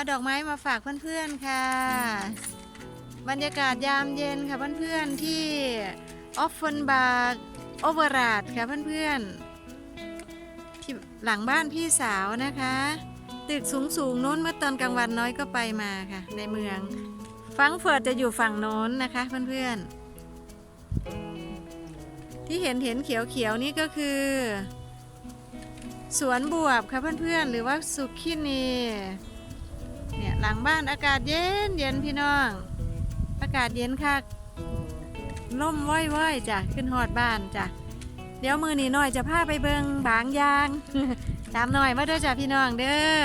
เอาดอกไม้มาฝากเพื่อนๆค่ะ บรรยากาศยามเย็นค่ะเพื่อนๆที่ออฟเฟนบาร์โอเวอร์ราดค่ะเพื่อนๆที่หลังบ้านพี่สาวนะคะ ตึกสูงๆโน้นเมื่อตอนกลางวันน้อยก็ไปมาค่ะ ในเมือง ฟังก์เฟิร์ตจะอยู่ฝั่งโน้นนะคะเพื่อนๆ ที่เห็นเห็นเขียวๆนี่ก็คือ สวนบวบค่ะเพื่อนๆ หรือว่าสุขินี เนี่ยหลังบ้านอากาศเย็นเย็นพี่น้อง อากาศเย็นค่ะล่มว้อยๆจ้ะขึ้นหอดบ้านจ้ะเดี๋ยวมือนีหน่อยจะพาไปเบิงบางยางตามหน่อยมาเด้อจ้ะพี่น้องเด้อ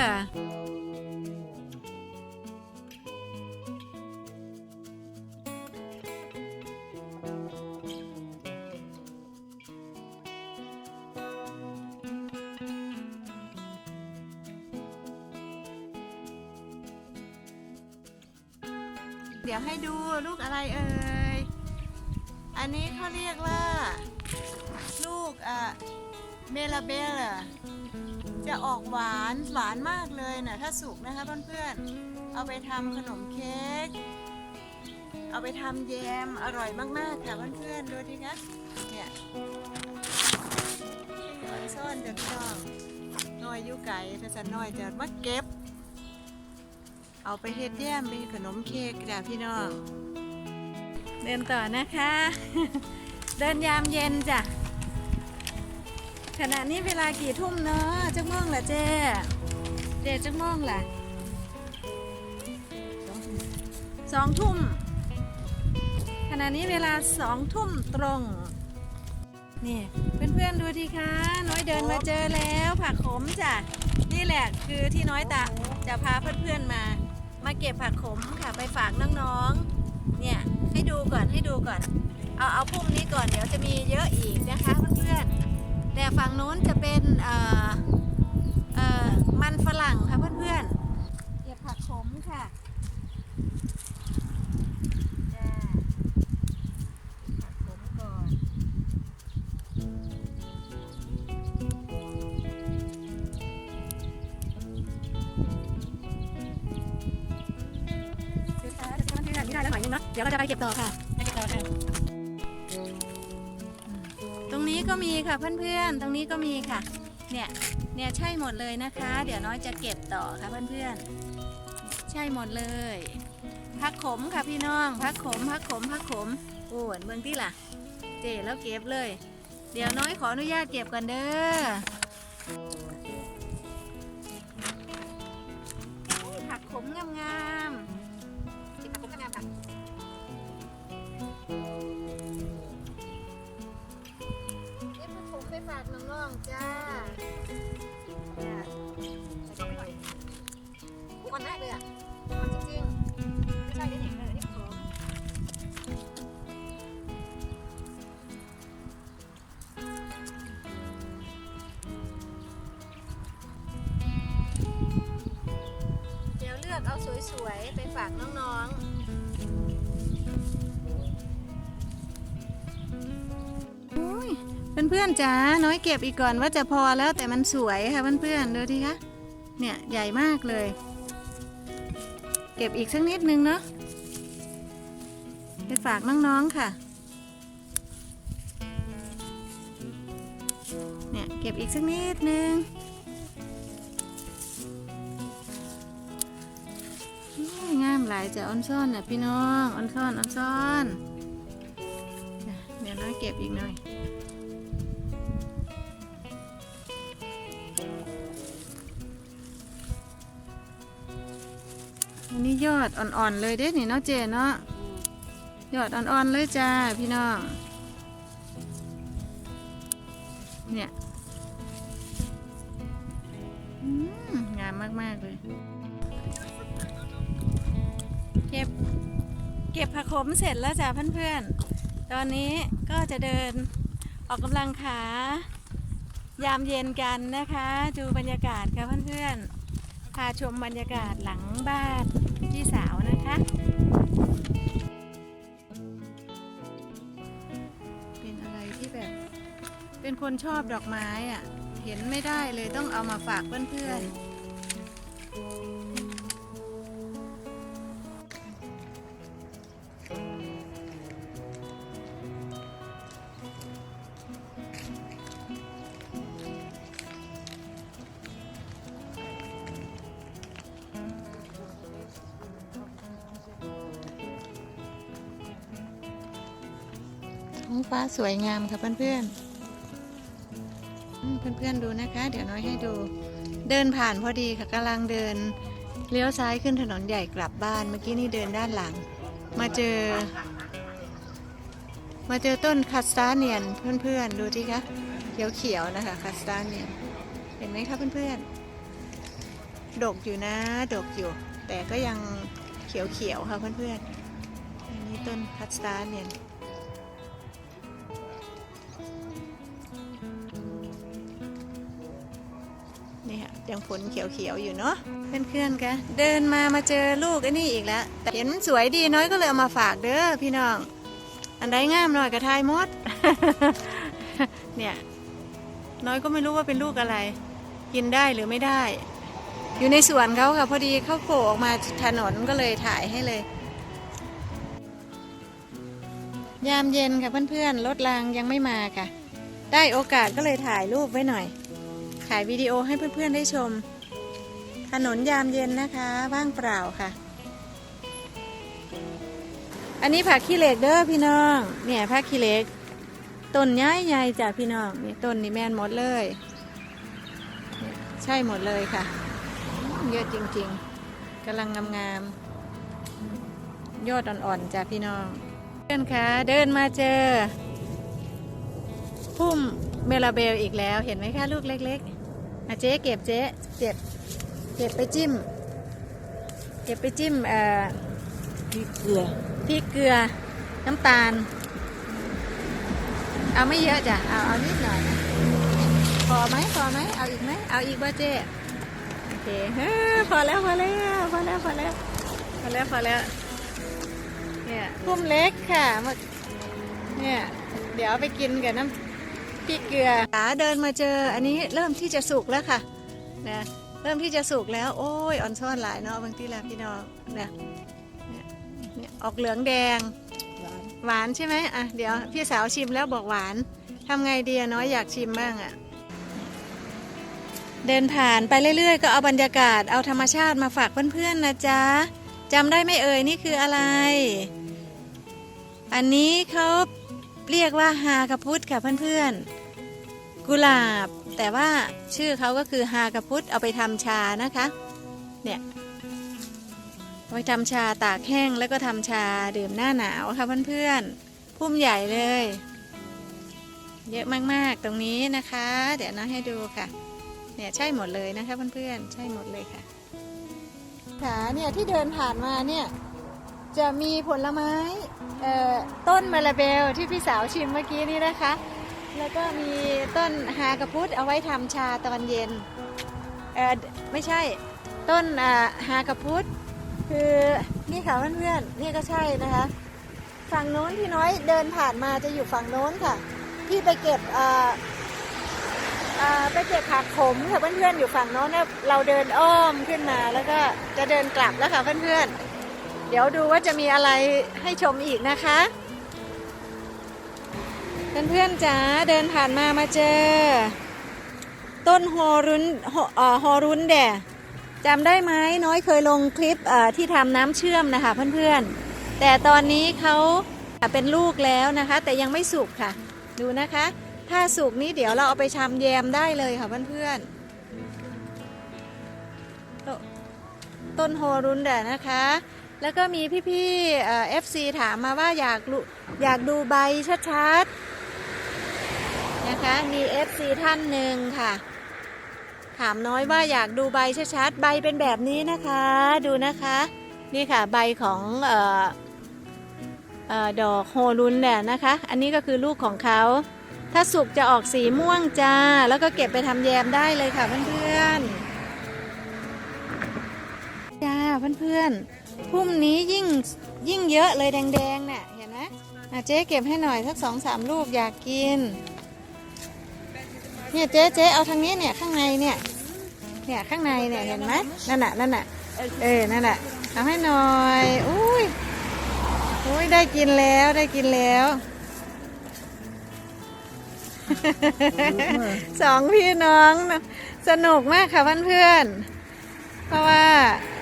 ให้ดูลูกอะไรเอ่ย อันนี้เขาเรียกว่า ลูกอะเมลาเบลจะออกหวานหวานมากเลยนะถ้าสุกนะคะเพื่อนๆ เอาไปทำขนมเค้ก เอาไปทำแยมอร่อยมากๆค่ะเพื่อนๆ ดูดิคะเนี่ยออนซ่อนจะต้องน้อยยูไก่ถ้าจะน้อยจะมาเก็บ เอาไปเฮ็ดแยมเป็นขนมเค้กจ้ะพี่น้อง เดินต่อนะคะ เดินยามเย็นจ้ะ ขณะนี้เวลากี่ทุ่มเนาะจักโมงล่ะเจ๊เจ๊จักโมงล่ะสองทุ่ม ขณะนี้เวลาสองทุ่มตรงนี่เพื่อนๆดูดีคะน้อยเดินมาเจอแล้วผักขมจ้ะนี่แหละคือที่น้อยตะจะพาเพื่อนๆมา มาเก็บผักขมค่ะไปฝากน้องๆ เนี่ยให้ดูก่อนให้ดูก่อน เอาเอาพุ่มนี้ก่อนเดี๋ยวจะมีเยอะอีกนะคะเพื่อนๆแต่ฝั่งนู้นจะเป็นเอ่อเอ่อมันฝรั่ง เนาะเดี๋ยวเราจะไปเก็บต่อค่ะไปเก็บต่อค่ะ ตรงนี้ก็มีค่ะเพื่อนๆ ตรงนี้ก็มีค่ะ เนี่ย เนี่ยใช่หมดเลยนะคะ เดี๋ยวน้อยจะเก็บต่อค่ะเพื่อนๆ ใช่หมดเลยพักขมค่ะพี่น้องพักขมพักขมพักขมโอ้ยเมืองที่ล่ะ เจแล้วเก็บเลย เดี๋ยวน้อยขออนุญาตเก็บก่อนเด้อ สวยๆ ไปฝากน้องๆเพื่อนๆจ๋า น้อยเก็บอีกก่อนว่าจะพอแล้วแต่มันสวยค่ะเพื่อนๆดูดิคะ เนี่ยใหญ่มากเลย เก็บอีกสักนิดนึงเนาะ ไปฝากน้องๆค่ะ เนี่ยเก็บอีกสักนิดนึง หลายจะออนซ่อนน่ะพี่น้องออนซ่อนออนซ่อนเดี๋ยวน้อยเก็บอีกหน่อยอันนี้ยอดอ่อนๆเลยเด้นี่เนาะเจเนาะยอดอ่อนๆเลยจ้าพี่น้องเนี่ยอืมงามมากๆเลย เก็บผักขมเสร็จแล้วจ้าเพื่อนๆ ตอนนี้ก็จะเดินออกกำลังขายามเย็นกันนะคะ ดูบรรยากาศค่ะเพื่อนๆ พาชมบรรยากาศหลังบ้านพี่สาวนะคะ เป็นอะไรที่แบบ เป็นคนชอบดอกไม้อะ เห็นไม่ได้เลยต้องเอามาฝากเพื่อนๆ ท้องฟ้าสวยงามค่ะเพื่อนๆอืมเพื่อนๆดูนะคะ เดี๋ยวน้อยให้ดู เดินผ่านพอดีค่ะกำลังเดินเลี้ยวซ้ายขึ้นถนนใหญ่กลับบ้าน เมื่อกี้นี่เดินด้านหลัง มาเจอ มาเจอต้นคัสตาเนียนเพื่อนๆ ดูที่คะเขียวๆนะคะคัสตาเนียนเห็นไหมคะเพื่อนๆ ดกอยู่นะ ดกอยู่ แต่ก็ยังเขียวๆค่ะเพื่อนๆ อันนี้ต้นคัสตาเนียน ยังผลเขียวๆอยู่เนาะเพื่อนๆกะเดินมามาเจอลูกไอ้นี่อีกแล้วแต่เห็นสวยดีน้อยก็เลยเอามาฝากเด้อพี่น้อง อันใดงามหน่อยกระทายมด เนี่ย น้อยก็ไม่รู้ว่าเป็นลูกอะไร กินได้หรือไม่ได้ อยู่ในสวนเขาค่ะพอดีเขาโผล่ออกมาถนนก็เลยถ่ายให้เลย ยามเย็นค่ะเพื่อนๆรถรางยังไม่มาค่ะ ได้โอกาสก็เลยถ่ายรูปไว้หน่อย ถ่ายวิดีโอให้เพื่อนๆได้ชม ถนนยามเย็นนะคะว่างเปล่าค่ะ อันนี้ผักขี้เหล็กเด้อพี่น้อง เนี่ยผักขี้เหล็กต้นใหญ่ๆจ้ะพี่น้องนี่ต้นนี่แม่นหมดเลยเนี่ยใช่หมดเลยค่ะ เยอะจริงๆกำลังงามๆยอดอ่อนๆจ้ะพี่น้องเพื่อนคะเดินมาเจอ พุ่มเมลาเบลอีกแล้วเห็นไหมคะลูกเล็ก ๆ อะเจ๊เก็บเจ๊เก็บเก็บไปจิ้ม เก็บไปจิ้มเอ่อพริกเกลือพริกเกลือน้ำตาล เอาไม่เยอะจ้ะเอาเอานิดหน่อยนะพอไหมพอไหมเอาอีกไหมเอาอีกบ่เจ๊โอเคเฮ้อพอแล้วพอแล้วพอแล้วพอแล้วพอแล้วพอแล้วเนี่ยพุ่มเล็กค่ะมาเนี่ยเดี๋ยวเอาไปกินกับน้ำ พริกเกลือขาเดินมาเจออันนี้เริ่มที่จะสุกแล้วค่ะนะเริ่มที่จะสุกแล้วโอ้ยอ่อนซ่อนหลายเนาะบางทีแล้วพี่น้องเนี่ยเนี่ยเนี่ยออกเหลืองแดงหวานหวานใช่ไหมอะเดี๋ยวพี่สาวชิมแล้วบอกหวานทำไงดีอะน้อยอยากชิมบ้างอะเดินผ่านไปเรื่อยๆ ก็เอาบรรยากาศเอาธรรมชาติมาฝากเพื่อนๆนะจ๊ะจำได้ไหมเอ่ยนี่คืออะไร อันนี้เขา เรียกว่าฮากระพุทค่ะเพื่อนๆ กุหลาบ แต่ว่าชื่อเขาก็คือฮากระพุทเอาไปทำชานะคะ เนี่ยเอาไปทำชาตากแห้งแล้วก็ทำชาดื่มหน้าหนาวค่ะเพื่อนๆพุ่มใหญ่เลย เยอะมากๆตรงนี้นะคะ เดี๋ยวน้าให้ดูค่ะเนี่ยใช่หมดเลยนะคะเพื่อนๆใช่หมดเลยค่ะค่ะเนี่ยที่เดินผ่านมาเนี่ยจะมีผลไม้ ต้นมาลาเบลที่พี่สาวชิมเมื่อกี้นี้นะคะ แล้วก็มีต้นฮากระพุทเอาไว้ทำชาตอนเย็นไม่ใช่ต้นฮากระพุทคือนี่ค่ะเพื่อนๆนี่ก็ใช่นะคะ ฝั่งโน้นที่น้อยเดินผ่านมาจะอยู่ฝั่งโน้นค่ะที่ไปเก็บไปเก็บผักขมค่ะเพื่อนๆอยู่ฝั่งโน้นเราเดินอ้อมขึ้นมาแล้วก็จะเดินกลับแล้วค่ะเพื่อนๆ เดี๋ยวดูว่าจะมีอะไรให้ชมอีกนะคะ เพื่อนๆจ๋าเดินผ่านมามาเจอ ต้นฮอรุนฮอเอ่อฮรุนแดจำได้ไหมน้อยเคยลงคลิปที่ทำน้ำเชื่อมนะคะเพื่อนๆ แต่ตอนนี้เขาเป็นลูกแล้วนะคะ แต่ยังไม่สุกค่ะ ดูนะคะ ถ้าสุกนี้เดี๋ยวเราเอาไปชำแยมได้เลยค่ะเพื่อนๆต้นโฮรุนเดะนะคะ แล้วก็มีพี่ๆเอฟซีถามมาว่าอยากอยากดูใบชัดๆนะคะ มี FC ท่านหนึ่งค่ะ ถามน้อยว่าอยากดูใบชัดๆ ใบเป็นแบบนี้นะคะ ดูนะคะ นี่ค่ะใบของออเอ่อดอกโฮลุนเนี่ยนะคะ อันนี้ก็คือลูกของเขา ถ้าสุกจะออกสีม่วงจ้า แล้วก็เก็บไปทำแยมได้เลยค่ะเพื่อนๆจ้าเพื่อนๆ พุ่มนี้ยิ่งยิ่งเยอะเลยแดงๆเนี่ยเห็นไหมเจ๊เก็บให้หน่อยสักสองสามลูกอยากกินเนี่ยเจ๊เจ๊เอาทางนี้เนี่ยข้างในเนี่ยเนี่ยข้างในเนี่ยเห็นไหมนั่นน่ะนั่นน่ะเออนั่นน่ะเอาให้หน่อยอุ้ยอุ้ยได้กินแล้วได้กินแล้วสองพี่น้อง สนุกมากค่ะเพื่อนๆ เพราะว่า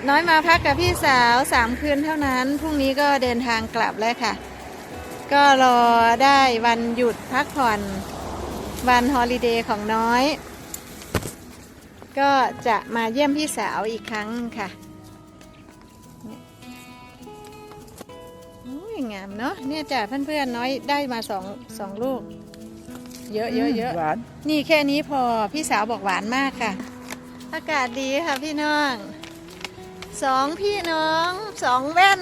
น้อยมาพักกับพี่สาวสามคืนเท่านั้น พรุ่งนี้ก็เดินทางกลับแล้วค่ะ ก็รอได้วันหยุดพักผ่อนวันฮอลิเดย์ของน้อย ก็จะมาเยี่ยมพี่สาวอีกครั้งค่ะเนี่ยโอ้ยงามเนาะเนี่ยจ้ะเพื่อนๆน้อยได้มาสองสองลูก เยอะเยอะเยอะหวานนี่แค่นี้พอพี่สาวบอกหวานมากค่ะ อากาศดีค่ะพี่น้องสองพี่น้องสองแว่น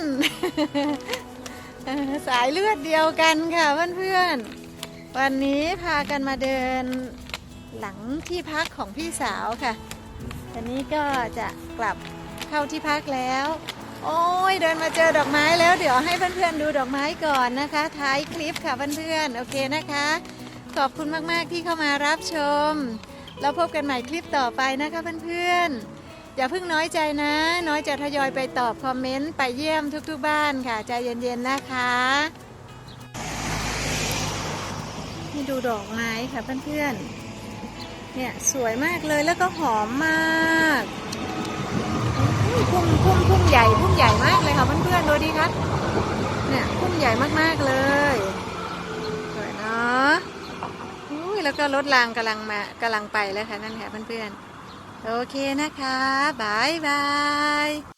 สายเลือดเดียวกันค่ะเพื่อนๆ วันนี้พากันมาเดินหลังที่พักของพี่สาวค่ะอันนี้ก็จะกลับเข้าที่พักแล้ว โอ้ยเดินมาเจอดอกไม้แล้ว เดี๋ยวให้เพื่อนๆดูดอกไม้ก่อนนะคะ ท้ายคลิปค่ะเพื่อนๆโอเคนะคะ ขอบคุณมากๆที่เข้ามารับชม แล้วพบกันใหม่คลิปต่อไปนะคะเพื่อนๆ อย่าเพิ่งน้อยใจนะ น้อยจะทยอยไปตอบคอมเมนต์ ไปเยี่ยมทุกๆบ้านค่ะ ใจเย็นๆนะคะนี่ดูดอกไม้ค่ะเพื่อนๆ เนี่ยสวยมากเลยแล้วก็หอมมากพุ่มพุ่มพุ่มใหญ่พุ่มใหญ่มากเลยค่ะเพื่อนๆดูดิคะเนี่ยพุ่มใหญ่มากๆเลยสวยเนาะ แล้วก็รถรางกำลังมากำลังไปแล้วค่ะนั่นค่ะเพื่อนๆ โอเคนะคะบายบาย